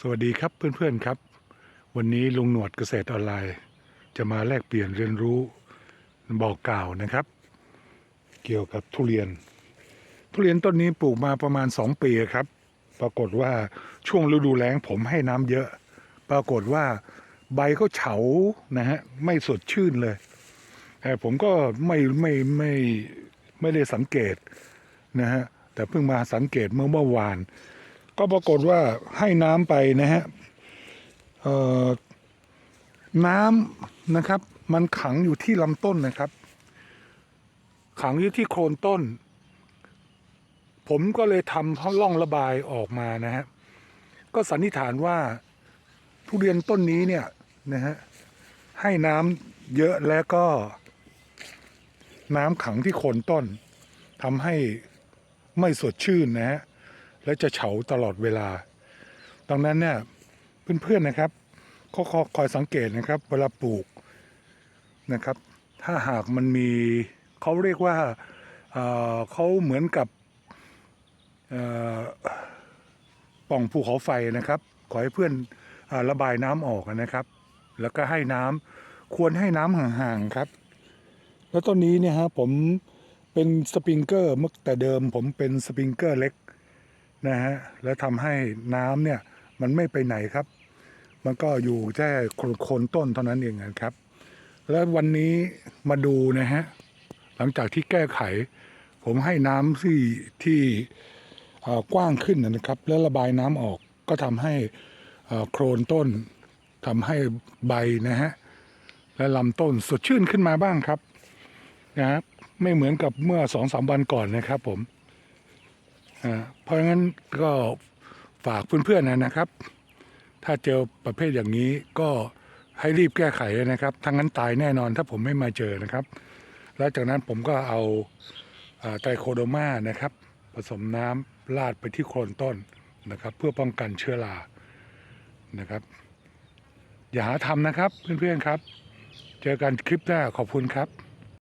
สวัสดีครับเพื่อนๆครับ วันนี้ลุงหนวดเกษตรออนไลน์ จะมาแลกเปลี่ยนเรียนรู้บอกกล่าวนะครับ เกี่ยวกับทุเรียน ทุเรียนต้นนี้ปลูกมาประมาณ 2 ปีครับ ปรากฏว่าช่วงฤดูแล้งผมให้น้ำเยอะ ปรากฏว่าใบก็เฉานะฮะไม่สดชื่นเลยแต่ผมก็ไม่ไม่ไม่ไม่ได้สังเกตนะฮะแต่เพิ่งมาสังเกตเมื่อเมื่อวาน ก็ปรากฏว่าให้น้ำไปนะฮะน้ำนะครับ มันขังอยู่ที่ลำต้นนะครับ ขังอยู่ที่โคนต้น ผมก็เลยทำร่องระบายออกมานะฮะก็สันนิษฐานว่าทุเรียนต้นนี้เนี่ยนะฮะให้น้ำเยอะแล้วก็ น้ำขังที่โคนต้นทำให้ไม่สดชื่นนะฮะ และจะเฉาตลอดเวลา ดังนั้นเนี่ยเพื่อนๆนะครับก็ขอคอยสังเกตนะครับ เวลาปลูกนะครับ ถ้าหากมันมีเขาเรียกว่าเอ่อเขาเหมือนกับป่องภูเขาไฟนะครับ ขอให้เพื่อนอระบายน้ำออกนะครับ แล้วก็ให้น้ำควรให้น้ำห่างๆครับ แล้วต้นนี้เนี่ยฮะผมเป็นสปริงเกอร์เมื่อแต่เดิมผมเป็นสปริงเกอร์เล็ก นะฮะแล้วทำให้น้ำเนี่ยมันไม่ไปไหนครับ มันก็อยู่แค่โคนต้นเท่านั้นเองนะครับ แล้ววันนี้มาดูนะฮะหลังจากที่แก้ไข ผมให้น้ำที่ที่กว้างขึ้นนะครับ แล้วระบายน้ำออกก็ทำให้โครนต้นทำให้ใบนะฮะและลำต้นสดชื่นขึ้นมาบ้างครับนะครับไม่เหมือนกับเมื่อสองสามวันก่อนนะครับผม เพราะงั้นก็ฝากเพื่อนๆนะครับ ถ้าเจอประเภทอย่างนี้ก็ให้รีบแก้ไขนะครับทั้งนั้นตายแน่นอนถ้าผมไม่มาเจอนะครับ แล้วจากนั้นผมก็เอาอ่าไตรโคโดมานะครับ ผสมน้ำราดไปที่โคนต้นนะครับ เพื่อป้องกันเชื้อรานะครับ อย่าหาทำนะครับเพื่อนๆครับ เจอกันคลิปหน้าขอบคุณครับ